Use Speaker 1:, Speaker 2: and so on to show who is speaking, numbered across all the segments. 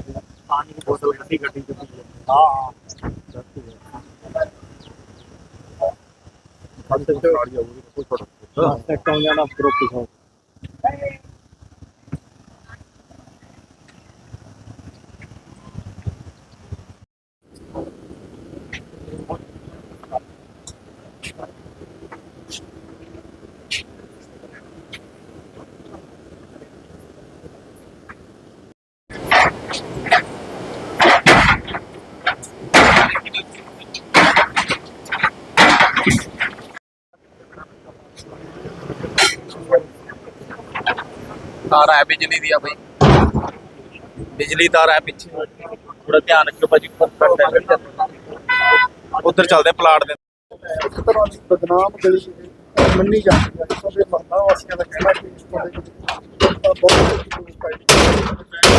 Speaker 1: ਪਾਣੀ ਦੀ ਬੋਤਲ ਗੱਡੀ ਗੱਡੀ ਚ ਹਾਂ ਹਾਂ ਅੰਦਰ ਤੇ ਆ ਜਾਊਗੀ ਕੋਈ ਛੋਟਾ ਸੈਟ ਹੋ ਜਾਣਾ ਗਰੁੱਪ ਤੋਂ
Speaker 2: ਤਾਰ ਹੈ ਬਿਜਲੀ ਦੀ ਆ ਬਈ ਬਿਜਲੀ ਤਾਰ ਹੈ ਪਿੱਛੇ। ਥੋੜਾ ਧਿਆਨ ਰੱਖਿਓ ਭਾਜੀ ਉਧਰ ਚੱਲਦੇ ਪਲਾਟ ਦੇ
Speaker 3: ਇੱਕ ਤਰ੍ਹਾਂ ਦੀ ਬਦਨਾਮ ਗਲੀ ਮੰਨੀ ਜਾਂਦੀ ਹੈ ਇਸ ਮਹੱਲਾ ਵਾਸੀਆਂ ਦਾ ਕਹਿਣਾ ਕਿ ਇਸ ਤੋਂ ਦੇ ਤਾਂ ਬਹੁਤ ਹੀ ਪਾਈ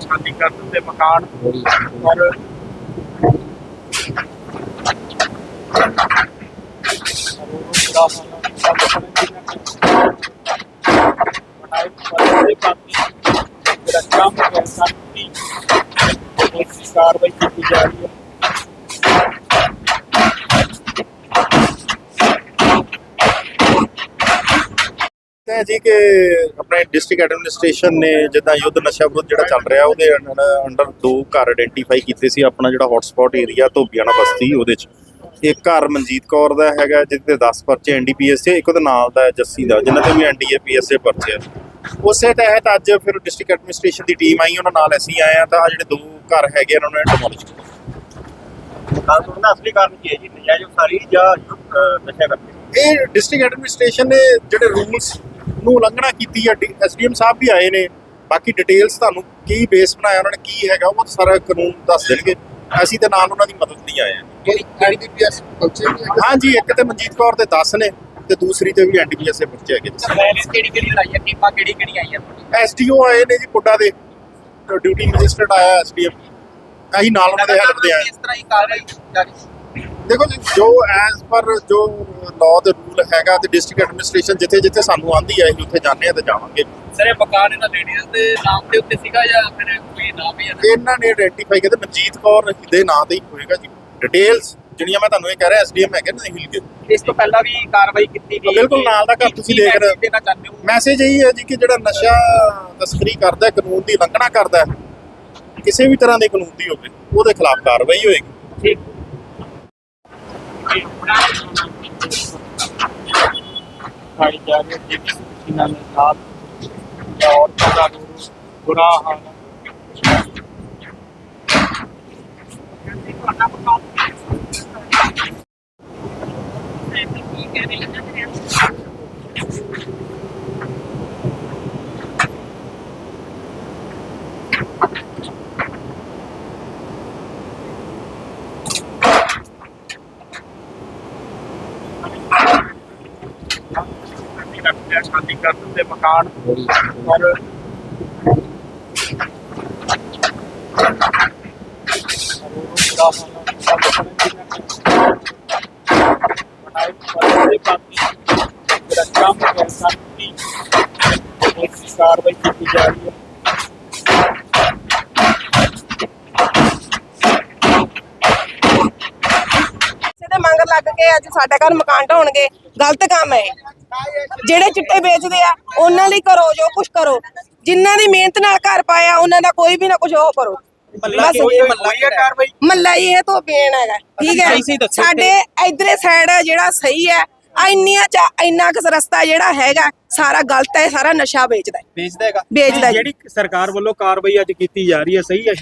Speaker 1: ਸ਼ਾਦੀ ਕਰ ਦਿੰਦੇ ਮਕਾਨ ਔਰ ਕਾਰਵਾਈ ਕੀਤੀ ਜਾ ਰਹੀ ਹੈ।
Speaker 4: ਹੈ ਜੀ ਕਿ ਆਪਣੇ ਡਿਸਟ੍ਰਿਕਟ ਐਡਮਿਨਿਸਟ੍ਰੇਸ਼ਨ ਨੇ ਜਿੱਦਾਂ ਯੁੱਧ ਨਸ਼ਾ ਵਿਰੁੱਧ ਜਿਹੜਾ ਚੱਲ ਰਿਹਾ ਉਹਦੇ ਅੰਡਰ ਦੋ ਘਰ ਆਇਡੈਂਟੀਫਾਈ ਕੀਤੇ ਸੀ ਆਪਣਾ ਜਿਹੜਾ ਹੌਟਸਪੌਟ ਏਰੀਆ ਧੋਬੀਆਣਾ ਬਸਤੀ ਉਹਦੇ ਚ। ਇੱਕ ਘਰ ਮਨਜੀਤ ਕੌਰ ਦਾ ਹੈਗਾ ਜਿਹਦੇ ਤੇ 10 ਪਰਚੇ ਐਨਡੀਪੀਐਸ ਤੇ ਇੱਕ ਉਹਦੇ ਨਾਲ ਦਾ ਜੱਸੀ ਦਾ ਜਿਨ੍ਹਾਂ ਤੇ ਵੀ ਐਨਡੀਏਪੀਐਸ ਦੇ ਪਰਚੇ ਆ। ਉਸੇ ਤਹਿਤ ਅੱਜ ਫਿਰ ਡਿਸਟ੍ਰਿਕਟ ਐਡਮਿਨਿਸਟ੍ਰੇਸ਼ਨ ਦੀ ਟੀਮ ਆਈ ਉਹਨਾਂ ਨਾਲ ਅਸੀਂ ਆਏ ਆ ਤਾਂ ਆਹ ਜਿਹੜੇ ਦੋ ਘਰ ਹੈਗੇ ਇਹਨਾਂ ਨੂੰ ਡਿਮੋਲਿਸ਼
Speaker 1: ਸੁਣਨ ਦਾ ਅਸਲੀ ਕਾਰਨ ਕੀ ਹੈ ਜੀ? ਨਜਾਇਜ਼ ਉਸਾਰੀ ਜਾਂ ਨਸ਼ਾ ਕਰਦੇ
Speaker 4: ਇਹ ਡਿਸਟ੍ਰਿਕਟ ਐਡਮਿਨਿਸਟ੍ਰੇਸ਼ਨ ਨੇ ਜਿਹੜੇ ਰੂਲਸ ਨੂੰ ਉਲੰਘਣਾ ਕੀਤੀ ਹੈ। ਐਸਡੀਐਮ ਸਾਹਿਬ ਵੀ ਆਏ ਨੇ। ਬਾਕੀ ਡਿਟੇਲਸ ਤੁਹਾਨੂੰ ਕੀ ਬੇਸ ਬਣਾਇਆ ਉਹਨਾਂ ਨੇ ਕੀ ਹੈਗਾ ਉਹ ਸਾਰਾ ਕਾਨੂੰਨ ਦੱਸ ਦੇਣਗੇ। ਅਸੀਂ ਤਾਂ ਨਾਲ ਉਹਨਾਂ ਦੀ ਮਦਦ ਲਈ ਆਏ ਹਾਂ। ਹਾਂਜੀ ਇੱਕ ਤੇ ਮਨਜੀਤ ਕੌਰ ਤੇ 10 ਨੇ ਤੇ ਦੂਸਰੀ ਤੇ ਵੀ ਐਨਡੀਪੀਐਸ ਦੇ ਬੱਚੇ ਹੈਗੇ
Speaker 2: ਕਿਹੜੀ ਕਿਹੜੀ ਲੜਾਈ ਹੈ? ਟੀਮਾਂ ਕਿਹੜੀ ਕਿਹੜੀ ਆਈਆਂ?
Speaker 4: ਐਸਡੀਓ ਆਏ ਨੇ ਜੀ ਪੁੱਡਾ ਦੇ। ਡਿਊਟੀ ਮੈਜਿਸਟਰੇਟ ਆਇਆ ਐਸਡੀਐਮ ਅਸੀਂ ਨਾਲ ਉਹਨਾਂ ਦੇ ਹੈਲਪ ਦੇ ਆਏ।
Speaker 2: ਇਸ ਤਰ੍ਹਾਂ ਹੀ ਕਾਰਵਾਈ ਜਾਰੀ?
Speaker 4: ਦੇਖੋ ਜੀ ਜੋ ਐਜ਼ ਪਰ ਜੋ ਲਾਅ ਦੇ ਰੂਲ ਹੈਗਾ ਤੇ ਡਿਸਟ੍ਰਿਕਟ ਐਡਮਿਨਿਸਟ੍ਰੇਸ਼ਨ ਜਿੱਥੇ ਜਿੱਥੇ ਸਾਨੂੰ ਆਂਦੀ ਹੈ ਅਸੀਂ ਉੱਥੇ ਜਾਂਦੇ ਆ ਤੇ ਜਾਵਾਂਗੇ।
Speaker 2: ਸਰ ਇਹ ਮਕਾਨ ਇਹਨਾਂ ਲੇਡੀਜ਼ ਦੇ ਨਾਮ ਦੇ ਉੱਤੇ ਸੀਗਾ ਜਾਂ ਫਿਰ ਕੋਈ ਨਾਮ ਹੀ ਹੈ
Speaker 4: ਇਹਨਾਂ ਨੇ ਆਇਡੈਂਟੀਫਾਈ ਕੀਤਾ ਮਨਜੀਤ ਕੌਰ ਦੇ ਨਾਂ ਤੇ ਹੀ ਹੋਏਗਾ ਜੀ। ਡਿਟੇਲਸ ਜਿਹੜੀਆਂ ਮੈਂ ਤੁਹਾਨੂੰ ਇਹ ਕਹਿ ਰਿਹਾ ਐਸਡੀਐਮ ਹੈਗੇ ਨਾ ਹਿਲ ਕੇ।
Speaker 2: ਇਸ ਤੋਂ ਪਹਿਲਾਂ ਵੀ ਕਾਰਵਾਈ ਕੀਤੀ ਗਈ
Speaker 4: ਬਿਲਕੁਲ ਨਾਲ ਦਾ ਘਰ ਤੁਸੀਂ ਦੇਖ ਰਹੇ ਹੋ। ਮੈਸੇਜ ਇਹੀ ਹੈ ਜੀ ਕਿ ਜਿਹੜਾ ਨਸ਼ਾ ਤਸਕਰੀ ਕਰਦਾ ਕਾਨੂੰਨ ਦੀ ਉਲੰਘਣਾ ਕਰਦਾ ਕਿਸੇ ਵੀ ਤਰ੍ਹਾਂ ਦੇ ਕਾਨੂੰਨ ਦੀ ਹੋਵੇ ਉਹਦੇ ਖਿਲਾਫ ਕਾਰਵਾਈ ਹੋਏਗੀ।
Speaker 2: ਠੀਕ।
Speaker 1: ਖਾਈ ਜਾ ਰਹੀ ਹੈ ਜਿਸ ਨੇ ਸਾਥ ਔਰ ਪਤਾ ਨੂੰ ਬੁਰਾ ਹਨ ਕਰ ਦਿੰਦੇ ਮਕਾਨ। ਔਰ ਕਾਰਵਾਈ ਕੀਤੀ ਜਾ ਰਹੀ ਹੈ
Speaker 5: ਕਿਸੇ ਦੇ ਮੰਗਰ ਲੱਗ ਕੇ ਅੱਜ ਸਾਡਾ ਘਰ ਮਕਾਨ ਢਾਉਣਗੇ, ਗਲਤ ਕੰਮ ਹੈ ਜਿਹੜੇ ਚਿੱਟੇ ਵੇਚਦੇ ਆ ਉਹਨਾਂ ਲਈ ਕਰੋ ਜੋ ਕੁਝ ਕਰੋ। ਜਿਨ੍ਹਾਂ ਦੀ ਮਿਹਨਤ ਨਾਲ ਘਰ ਪਾਇਆ ਉਹਨਾਂ ਦਾ ਕੋਈ ਵੀ ਨਾ ਕੁਝ ਉਹ ਕਰੋ।
Speaker 2: ਮੱਲਾ ਕੀ ਹੋਈ ਹੈ? ਮੱਲਾ ਕੀ ਕਾਰਵਾਈ
Speaker 5: ਮੱਲਾ ਹੀ ਇਹ ਤੋਂ ਬੇਨ ਹੈਗਾ। ਠੀਕ ਹੈ? ਸਾਡੇ ਇਧਰੇ ਸਾਈਡ ਹੈ ਜਿਹੜਾ ਸਹੀ ਹੈ ਇੰਨੀਆਂ ਚ ਇੰਨਾ ਕੁ ਰਸਤਾ ਜਿਹੜਾ ਹੈਗਾ ਸਾਰਾ ਗਲਤ ਹੈ ਸਾਰਾ ਨਸ਼ਾ ਵੇਚਦਾ ਹੈ।
Speaker 2: ਵੇਚਦਾ ਹੈਗਾ?
Speaker 5: ਵੇਚਦਾ ਹੈ।
Speaker 1: ਜਿਹੜੀ ਸਰਕਾਰ ਵੱਲੋਂ ਕਾਰਵਾਈ ਅੱਜ ਕੀਤੀ ਜਾ ਰਹੀ ਹੈ ਸਹੀ ਹੈ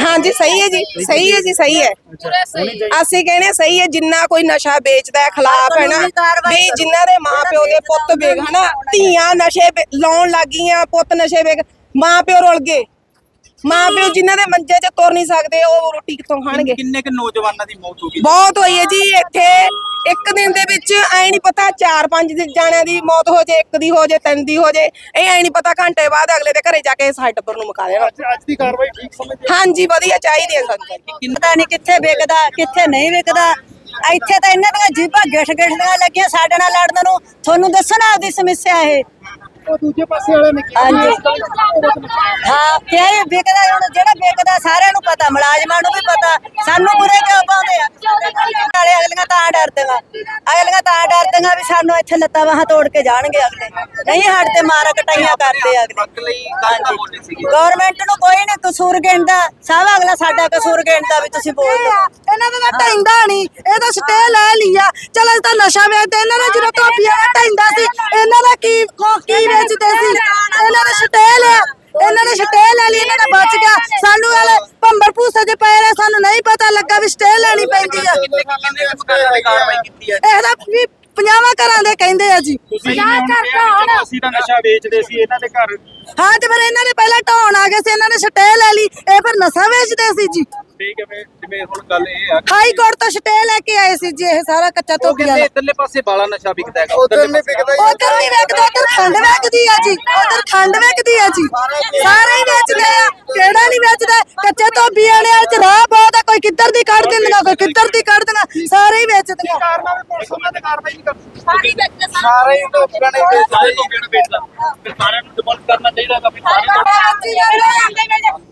Speaker 5: ਹਾਂਜੀ ਸਹੀ ਹੈ ਜੀ ਸਹੀ ਹੈ ਜੀ ਸਹੀ ਹੈ।
Speaker 1: ਹੋਣੀ ਚਾਹੀਦੀ
Speaker 5: ਅਸੀਂ ਕਹਿੰਦੇ ਸਹੀ ਹੈ ਜਿੰਨਾ ਕੋਈ ਨਸ਼ਾ ਵੇਚਦਾ ਹੈ ਖਿਲਾਫ ਹੈ ਨਾ ਵੀ ਜਿਨ੍ਹਾਂ ਦੇ ਮਾਂ ਪਿਓ ਦੇ ਪੁੱਤ ਵੇਖ ਹਨਾ ਧੀਆਂ ਨਸ਼ੇ ਵੇ- ਲਾਉਣ ਲੱਗੀਆਂ ਪੁੱਤ ਨਸ਼ੇ ਵੇਖ ਮਾਂ ਪਿਓ ਰੁਲ ਗਏ।
Speaker 2: ਮਾਂ ਪਿਓ ਜਿਨ੍ਹਾਂ ਦੇ ਮੰਜੇ 'ਚ ਤੁਰ ਨਹੀਂ ਸਕਦੇ ਉਹ ਰੋਟੀ ਕਿੱਥੋਂ ਖਾਣਗੇ?
Speaker 5: ਕਿੰਨੇ ਕੁ ਨੌਜਵਾਨਾਂ ਦੀ ਮੌਤ ਹੋ ਗਈ?
Speaker 2: ਬਹੁਤ ਹੋਈ ਹੈ ਜੀ ਇੱਥੇ ਇੱਕ ਦਿਨ ਦੇ ਵਿੱਚ ਐ ਨਹੀਂ ਪਤਾ ਚਾਰ ਪੰਜ ਦੇ ਜਾਣਿਆਂ ਦੀ ਮੌਤ ਹੋ ਜੇ ਇੱਕ ਦੀ ਹੋ ਜੇ ਤਿੰਨ ਦੀ ਹੋ ਜੇ ਇਹ ਐ ਨਹੀਂ ਪਤਾ ਘੰਟੇ ਬਾਅਦ ਅਗਲੇ ਦੇ ਘਰੇ ਜਾ ਕੇ ਸਾਡੇ ਟੱਬਰ ਨੂੰ ਮੁਕਾ ਦੇਣਾ।
Speaker 6: ਅੱਜ ਅੱਜ ਦੀ ਕਾਰਵਾਈ ਠੀਕ ਸਮਝਦੇ
Speaker 2: ਹਾਂਜੀ ਵਧੀਆ ਚਾਹੀਦੀ ਹੈ ਸਾਨੂੰ।
Speaker 7: ਪਤਾ ਨਹੀਂ ਕਿੱਥੇ ਵਿਕਦਾ ਕਿੱਥੇ ਨਹੀਂ ਵਿਕਦਾ। ਇੱਥੇ ਤਾਂ ਇਹਨਾਂ ਦੀਆਂ ਜੀਬਾਂ ਗਿੱਠ ਗਿੱਠ ਦੀਆਂ ਲੱਗੀਆਂ ਸਾਡੇ ਨਾਲ ਲੜਨ ਨੂੰ। ਤੁਹਾਨੂੰ ਦੱਸਣਾ ਆਪਦੀ ਸਮੱਸਿਆ ਇਹ।
Speaker 6: ਉਹ ਦੂਜੇ ਪਾਸੇ ਵਾਲਿਆਂ ਨੇ ਕੀਤਾ
Speaker 7: ਹਾਂਜੀ।
Speaker 6: ਇਸ ਗੱਲ ਦਾ ਉਹ ਮਤਲਬ
Speaker 7: ਹਾਂ ਕਿ ਇਹ ਵਿਕਦਾ ਹੁਣ ਜਿਹੜਾ ਵਿਕਦਾ ਸਾਰਿਆਂ ਨੂੰ ਪਤਾ ਮੁਲਾਜ਼ਮਾਂ ਨੂੰ ਵੀ ਪਤਾ ਸਾਨੂੰ ਬੁਰੇ ਕਿਉਂ ਪਾਉਂਦੇ ਆ? ਨਾਲੇ ਅਗਲੀਆਂ ਤਾਂ ਡਰਦੀਆਂ ਅਗਲੀਆਂ ਤਾਂ ਡਰਦੀਆਂ ਵੀ ਸਾਨੂੰ ਇੱਥੇ ਲੱਤਾਂ ਬਾਹਾਂ ਤੋੜ ਕੇ ਜਾਣਗੇ ਅਗਲੇ। ਨਹੀਂ ਹਟਦੇ ਮਾਰਾ ਕਟਾਈਆਂ ਕਰਦੇ ਅਗਲੇ।
Speaker 5: ਹੱਕ ਲਈ ਗੱਲ ਬੋਲਣੀ ਸੀਗੀ?
Speaker 7: ਗਵਰਨਮੈਂਟ ਨੂੰ ਕੋਈ ਨਹੀਂ ਕਸੂਰ ਗਿਣਦਾ ਸਭ ਅਗਲਾ ਸਾਡਾ ਕਸੂਰ ਗਿਣਦਾ ਵੀ ਤੁਸੀਂ ਬੋਲਦੇ। ਹੋ।
Speaker 2: ਇਹਨਾਂ ਦਾ ਤਾਂ ਢੈਂਦਾ ਨਹੀਂ ਇਹ ਤਾਂ ਸਟੇ ਲੈ ਲਿਆ ਚਲ ਅਸੀਂ ਤਾਂ ਨਸ਼ਾ ਵੇਚਦੇ ਇਹਨਾਂ ਨੇ ਜਦੋਂ ਧੋਪੀਆਂ ਦਾ ਢੈਂਦਾ ਸੀ ਇਹਨਾਂ ਦਾ ਕੀ ਕੋ- ਕੀ ਵੇਚਦੇ ਸੀ ਇਹਨਾਂ ਨੇ ਸਟੇ ਲਿਆ ਇਹਨਾਂ ਨੇ ਸਟੇ ਲੈ ਲਈ ਇਹਨਾਂ ਨੇ ਬਚ ਗਿਆ। ਸਾਨੂੰ ਵਾਲੇ ਭੰਬਰ ਭੂਸੇ ਦੇ ਪਏ ਰਹੇ ਸਾਨੂੰ ਨਹੀਂ ਪਤਾ ਲੱਗਾ ਵੀ ਸਟੇ ਲੈਣੀ ਪੈਂਦੀ ਆ।
Speaker 5: ਦੀ
Speaker 2: ਇਹਦਾ ਵੀ ਪੰਜਾਵਾਂ ਘਰਾਂ ਦੇ ਕਹਿੰਦੇ ਆ ਜੀ।
Speaker 1: ਤੁਸੀਂ ਜਿਵੇਂ ਹੁਣ ਕਿਹਾ ਵੀ ਚਲੋ ਅਸੀਂ ਤਾਂ ਨਸ਼ਾ ਵੇਚਦੇ ਸੀ ਇਹਨਾਂ ਦੇ ਘਰ।
Speaker 2: ਹਾਂ ਤੇ ਫਿਰ ਇਹਨਾਂ ਨੇ ਪਹਿਲਾਂ ਢਾਉਣ ਆ ਗਏ ਸੀ ਇਹਨਾਂ ਨੇ ਸਟੇ ਲੈ ਲਈ ਇਹ ਫਿਰ ਨਸ਼ਾ ਵੇਚਦੇ ਸੀ ਜੀ।
Speaker 1: ਠੀਕ ਹੈ ਫਿਰ ਜਿਵੇਂ ਹੁਣ ਗੱਲ ਇਹ ਆ
Speaker 2: ਹਾਈ ਕੋਰਟ ਤੋਂ ਸਟੇ ਲੈ ਕੇ ਆਏ ਸੀ ਜੀ ਇਹ ਸਾਰਾ ਕੱਚਾ
Speaker 5: ਉਹ
Speaker 2: ਧੋਬੀਆਂ
Speaker 5: ਕਹਿੰਦੇ
Speaker 2: ਦਾ
Speaker 5: ਇਧਰਲੇ ਪਾਸੇ ਬਾਲਾ ਨਸ਼ਾ ਵਿਕਦਾ ਹੈਗਾ
Speaker 6: ਉਧਰ ਨਹੀਂ ਵਿਕਦਾ ਜੀ।
Speaker 2: ਉਧਰ ਨਹੀਂ ਵੇਚਦੇ ਉਧਰ ਖੰਡ ਵੇਚਦੀ ਆ ਜੀ ਉਧਰ ਖੰਡ ਵੇਚਦੀ ਆ ਜੀ। ਸਾਰੇ ਹੀ ਵੇਚਦੇ ਆ ਕਿਹੜਾ ਨਹੀਂ ਵੇਚਦਾ? ਕੱਚੇ ਧੋਬੀ ਵਾਲੇ ਚ ਰਾਹ ਬਹੁਤ ਕੋਈ ਕਿੱਧਰ ਦੀ ਕੱਢ ਦਿੰਦੀਆਂ ਕੋਈ ਕਿੱਧਰ ਦੀ ਕੱਢ ਦਿੰਦੀਆਂ ਸਾਰੇ ਹੀ ਵੇਚਦੀਆਂ
Speaker 6: ਕਾਰਨਾਂ ਵੀ ਪੁਲਿਸ ਉਹਨਾਂ ਤੇ ਕਾਰਵਾਈ ਨਹੀਂ ਕਰਦੀ
Speaker 5: ਸਾਰੇ ਹੀ ਲੋਕਾਂ ਨੇ
Speaker 1: ਸਾਰੇ ਲੋਕਾਂ ਨੂੰ ਵੇਚਦਾ ਫਿਰ ਸਾਰਿਆਂ ਨੂੰ ਡਿਮਾਂਡ ਕਰਨਾ ਚਾਹੀਦਾ ਕਿ ਵੀ ਸਾਰੇ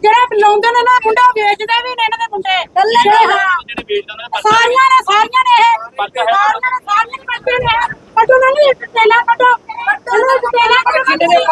Speaker 8: ਜਿਹੜਾ ਲਾਉਂਦੇ ਨੇ ਨਾ ਮੁੰਡਾ ਵੇਚਦੇ ਵੀ ਨੇ ਇਹਨਾਂ ਦੇ ਮੁੰਡੇ। ਜਿਹੜੇ ਹਾਂ।
Speaker 1: ਜਿਹੜੇ ਵੇਚਦਾ ਨਾ
Speaker 8: ਸਾਰੀਆਂ ਨੇ ਸਾਰੀਆਂ ਨੇ ਇਹ। ਸਾਰੀਆਂ ਨੇ ਸਾਰੀਆਂ ਨੇ ਬੱਚੇ ਨੇ। ਕਟੋ ਨਾ ਨਹੀਂ ਤੇਲਾ ਕਟੋ ਕਟੋ ਤੇਲਾ ਕਟੋ ਜਿਹੜੇ